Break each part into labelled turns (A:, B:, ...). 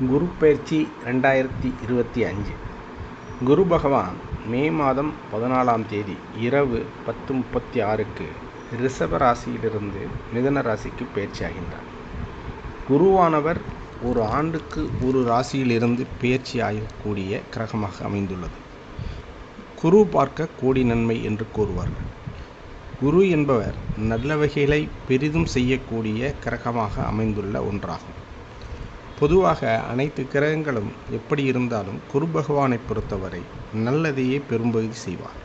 A: குரு பயிற்சி ரெண்டாயிரத்தி இருபத்தி அஞ்சு. குரு பகவான் மே மாதம் பதினாலாம் தேதி இரவு பத்து முப்பத்தி ஆறுக்கு ரிஷப ராசியிலிருந்து மிதன ராசிக்கு பயிற்சியாகின்றார். குருவானவர் ஒரு ஆண்டுக்கு ஒரு ராசியிலிருந்து பயிற்சி ஆகக்கூடிய கிரகமாக அமைந்துள்ளது. குரு பார்க்க கோடி நன்மை என்று கூறுவார்கள். குரு என்பவர் நல்ல வகைகளை பெரிதும் செய்யக்கூடிய கிரகமாக அமைந்துள்ள ஒன்றாகும். பொதுவாக அனைத்து கிரகங்களும் எப்படி இருந்தாலும் குரு பகவானை பொறுத்தவரை நல்லதையே பெரும்பகுதி செய்வார்.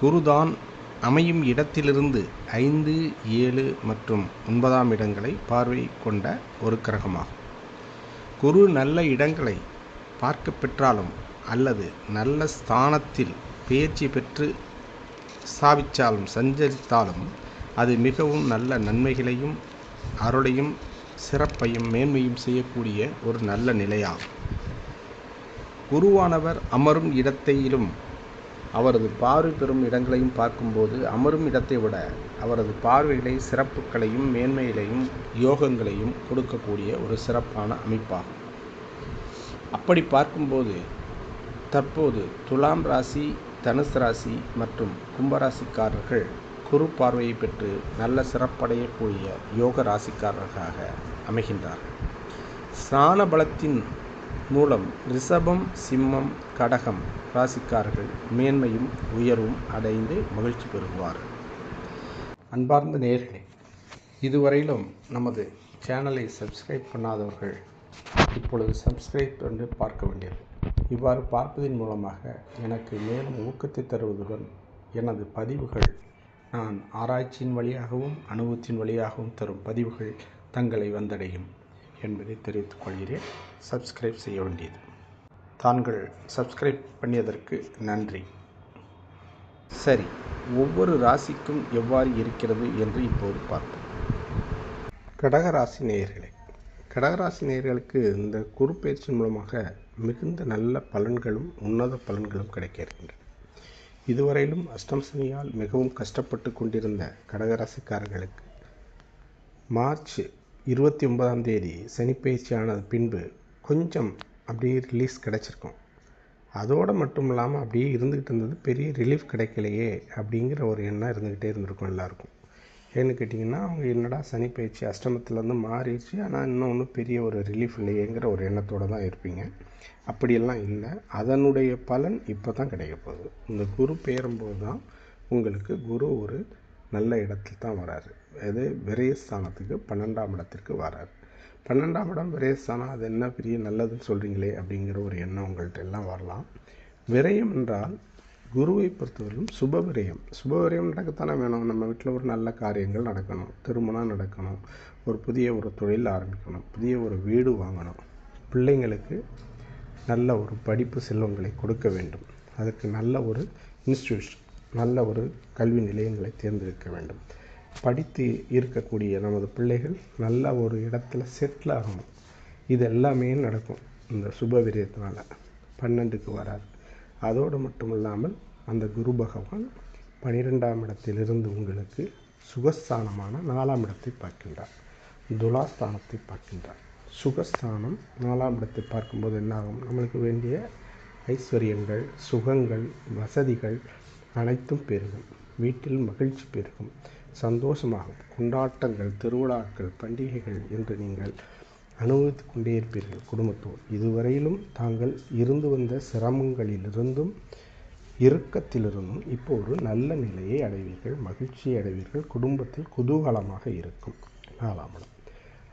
A: குருதான் அமையும் இடத்திலிருந்து ஐந்து ஏழு மற்றும் ஒன்பதாம் இடங்களை பார்வை கொண்ட ஒரு கிரகமாகும். குரு நல்ல இடங்களை பார்க்க பெற்றாலும் அல்லது நல்ல ஸ்தானத்தில் பயிற்சி பெற்று ஸ்தாபித்தாலும் சஞ்சரித்தாலும் அது மிகவும் நல்ல நன்மைகளையும் அருளையும் சிறப்பையும் மேன்மையும் செய்யக்கூடிய ஒரு நல்ல நிலையாகும். குருவானவர் அமரும் இடத்தையிலும் அவரது பார்வை பெறும் இடங்களையும் பார்க்கும்போது அமரும் இடத்தை விட அவரது பார்வைகளை சிறப்புகளையும் மேன்மைகளையும் யோகங்களையும் கொடுக்கக்கூடிய ஒரு சிறப்பான அமைப்பாகும். அப்படி பார்க்கும்போது தற்போது துலாம் ராசி தனுசு ராசி மற்றும் கும்பராசிக்காரர்கள் குரு பார்வையை பெற்று நல்ல சிறப்படையக்கூடிய யோக ராசிக்காரர்களாக அமைகின்றார்கள் ஸ்நான பலத்தின் மூலம் ரிஷபம் சிம்மம் கடகம் ராசிக்காரர்கள் மேன்மையும் உயர்வும் அடைந்து மகிழ்ச்சி பெறுவார்கள் அன்பார்ந்த நேர்களே இதுவரையிலும் நமது சேனலை சப்ஸ்கிரைப் பண்ணாதவர்கள் இப்பொழுது சப்ஸ்கிரைப் என்று பார்க்க வேண்டியது. இவ்வாறு பார்ப்பதன் மூலமாக எனக்கு மேலும் ஊக்கத்தை தருவதுடன் எனது பதிவுகள் ஆராய்ச்சியின் வழியாகவும் அனுபவத்தின் வழியாகவும் தரும் பதிவுகள் தங்களை வந்தடையும் என்பதை தெரிவித்துக் கொள்கிறேன். சப்ஸ்கிரைப் செய்ய வேண்டியது. தாங்கள் சப்ஸ்கிரைப் பண்ணியதற்கு நன்றி. சரி ஒவ்வொரு ராசிக்கும் எவ்வாறு இருக்கிறது என்று இப்போது பார்ப்போம். கடகராசி நேயர்களே கடகராசி நேயர்களுக்கு இந்த குரு பயிற்சி மூலமாக மிகுந்த நல்ல பலன்களும் உன்னத பலன்களும் கிடைக்க இருக்கின்றன. இதுவரையிலும் அஷ்டம் சனியால் மிகவும் கஷ்டப்பட்டு கொண்டிருந்த கடகராசிக்காரர்களுக்கு மார்ச் இருபத்தி ஒன்பதாம் தேதி சனி ஆனது பின்பு கொஞ்சம் அப்படியே ரிலீஸ் கிடச்சிருக்கும். அதோடு மட்டும் இல்லாமல் அப்படியே இருந்துக்கிட்டு இருந்தது பெரிய ரிலீஃப் கிடைக்கலையே அப்படிங்கிற ஒரு எண்ணம் இருந்துக்கிட்டே இருந்திருக்கும் எல்லாருக்கும். ஏன்னு கேட்டிங்கன்னா அவங்க என்னடா சனி பயிற்சி அஷ்டமத்துலேருந்து மாறிடுச்சு. ஆனால் இன்னும் ஒன்றும் பெரிய ஒரு ரிலீஃப் இல்லையேங்கிற ஒரு எண்ணத்தோடு தான் இருப்பீங்க. அப்படியெல்லாம் இல்லை. அதனுடைய பலன் இப்போ தான் கிடைக்க போகுது. இந்த குரு பெயரும்போது தான் உங்களுக்கு குரு ஒரு நல்ல இடத்துல தான் வராரு. அது விரயஸ்தானத்துக்கு பன்னெண்டாம் இடத்திற்கு வராரு. பன்னெண்டாம் இடம் விரயஸ்தானம் அது என்ன பெரிய நல்லதுன்னு சொல்கிறீங்களே அப்படிங்கிற ஒரு எண்ணம் உங்கள்கிட்ட எல்லாம் வரலாம். விரயம் என்றால் குருவை பொறுத்தவரையிலும் சுப சுபவிரயம் சுப நடக்கத்தானே வேணும். நம்ம வீட்டில் ஒரு நல்ல காரியங்கள் நடக்கணும். திருமணம் நடக்கணும். ஒரு புதிய ஒரு தொழில் ஆரம்பிக்கணும். புதிய ஒரு வீடு வாங்கணும். பிள்ளைங்களுக்கு நல்ல ஒரு படிப்பு செல்வங்களை கொடுக்க வேண்டும். அதுக்கு நல்ல ஒரு இன்ஸ்டியூஷன் நல்ல ஒரு கல்வி நிலையங்களை தேர்ந்தெடுக்க வேண்டும். படித்து இருக்கக்கூடிய நமது பிள்ளைகள் நல்ல ஒரு இடத்துல செட்டில் ஆகணும். இது எல்லாமே நடக்கும். இந்த சுப விரயத்தினால் பன்னெண்டுக்கு வராது அதோடு மட்டும் இல்லாமல் அந்த குரு பகவான் பனிரெண்டாம் இடத்திலிருந்து உங்களுக்கு சுகஸ்தானமான நாலாம் இடத்தை பார்க்கின்றார். துலாஸ்தானத்தை பார்க்கின்றார். சுகஸ்தானம் நாலாம் இடத்தை பார்க்கும்போது என்னாகும்? நம்மளுக்கு வேண்டிய ஐஸ்வர்யங்கள் சுகங்கள் வசதிகள் அனைத்தும் பெருகும். வீட்டில் மகிழ்ச்சி பெருகும். சந்தோஷமாகும். கொண்டாட்டங்கள் திருவிழாக்கள் பண்டிகைகள் என்று நீங்கள் அனுபவித்து கொண்டே இருப்பீர்கள் குடும்பத்தோடு. இதுவரையிலும் தாங்கள் இருந்து வந்த சிரமங்களிலிருந்தும் இறுக்கத்திலிருந்தும் இப்போ ஒரு நல்ல நிலையை அடைவீர்கள் மகிழ்ச்சியை அடைவீர்கள் குடும்பத்தில் குதூகலமாக இருக்கும். நாலாம் இடம்.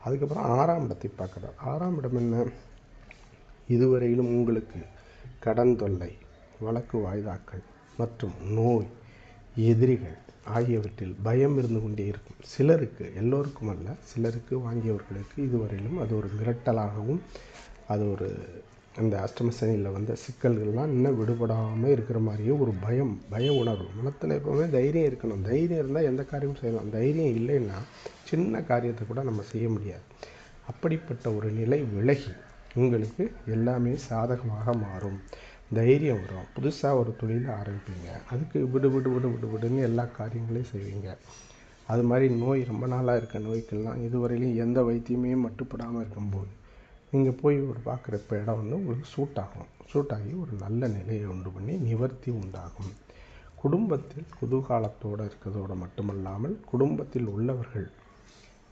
A: அதுக்கப்புறம் ஆறாம் இடத்தை பார்க்குறார். ஆறாம் இடம் என்ன? இதுவரையிலும் உங்களுக்கு கடன் தொல்லை வழக்கு வாய்தாக்கள் மற்றும் நோய் எதிரிகள் ஆகியவற்றில் பயம் இருந்து கொண்டே இருக்கும். சிலருக்கு எல்லோருக்கும் அல்ல சிலருக்கு வாங்கியவர்களுக்கு இதுவரையிலும் அது ஒரு மிரட்டலாகவும் அது ஒரு அந்த அஷ்டம சனியில் வந்த சிக்கல்கள்லாம் இன்னும் விடுபடாமல் இருக்கிற மாதிரியே ஒரு பயம் பய உணர்வு. மனத்தில் எப்போவுமே தைரியம் இருக்கணும். தைரியம் இருந்தால் எந்த காரியமும் செய்யலாம். தைரியம் இல்லைன்னா சின்ன காரியத்தை கூட நம்ம செய்ய முடியாது. அப்படிப்பட்ட ஒரு நிலை விலகி உங்களுக்கு எல்லாமே சாதகமாக மாறும். தைரியம் வரும். புதுசாக ஒரு தொழிலை ஆரம்பிப்பீங்க. அதுக்கு விடு விடு விடு விடு விடுன்னு எல்லா காரியங்களையும் செய்வீங்க. அது மாதிரி நோய் ரொம்ப நாளாக இருக்க நோய்க்கெல்லாம் இதுவரையிலையும் எந்த வைத்தியமே மட்டுப்படாமல் இருக்கும்போது நீங்கள் போய் ஒரு பார்க்குற இப்போ இடம் வந்து உங்களுக்கு சூட் ஆகும். சூட் ஆகி ஒரு நல்ல நிலையை உண்டு பண்ணி நிவர்த்தி உண்டாகும். குடும்பத்தில் குதூகாலத்தோடு இருக்கிறதோடு மட்டுமல்லாமல் குடும்பத்தில் உள்ளவர்கள்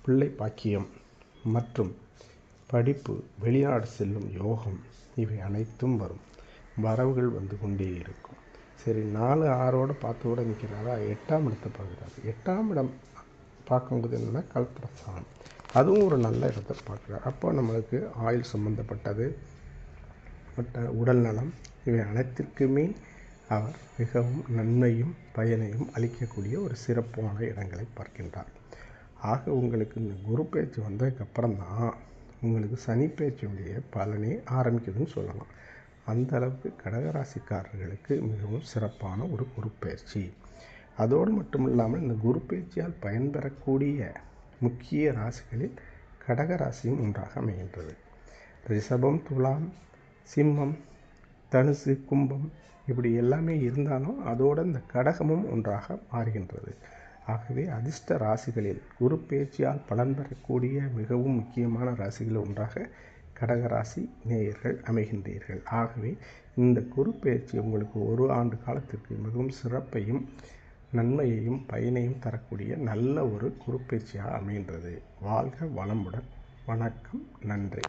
A: பிள்ளை பாக்கியம் மற்றும் படிப்பு வெளிநாடு செல்லும் யோகம் இவை அனைத்தும் வரும். வரவுகள் வந்து கொண்டே இருக்கும். சரி நாலு ஆறோடு பார்த்தோட நிற்கிறாரா? எட்டாம் இடத்தை பார்க்குறாரு. எட்டாம் இடம் பார்க்கும்போது என்னென்னா கல்பரசானம் அதுவும் ஒரு நல்ல இடத்த பார்க்குறாரு. அப்போ நம்மளுக்கு ஆயுள் சம்மந்தப்பட்டது மற்ற உடல் நலம் இவை அனைத்திற்குமே அவர் மிகவும் நன்மையும் பயனையும் அளிக்கக்கூடிய ஒரு சிறப்பான இடங்களை பார்க்கின்றார். ஆக உங்களுக்கு இந்த குரு பேச்சு வந்ததுக்கப்புறம் தான் உங்களுக்கு சனி பேச்சுடைய பலனே ஆரம்பிக்குதுன்னு சொல்லலாம். அந்த அளவுக்கு கடகராசிக்காரர்களுக்கு மிகவும் சிறப்பான ஒரு குரு பயிற்சி அதோடு மட்டும் இல்லாமல் இந்த குரு பயிற்சியால் பயன்பெறக்கூடிய முக்கிய ராசிகளில் கடகராசியும் ஒன்றாக அமைகின்றது. ரிஷபம் துலாம் சிம்மம் தனுசு கும்பம் இப்படி எல்லாமே இருந்தாலும் அதோடு இந்த கடகமும் ஒன்றாக மாறுகின்றது. ஆகவே அதிர்ஷ்ட ராசிகளில் குரு பேச்சியால் பலன் பெறக்கூடிய மிகவும் முக்கியமான ராசிகளில் ஒன்றாக கடகராசி நேயர்கள் அமைகின்றீர்கள். ஆகவே இந்த குரு பயிற்சி உங்களுக்கு ஒரு ஆண்டு காலத்திற்கு மிகவும் சிறப்பையும் நன்மையையும் பயனையும் தரக்கூடிய நல்ல ஒரு குரு அமைகின்றது. வாழ்க வளமுடன். வணக்கம். நன்றி.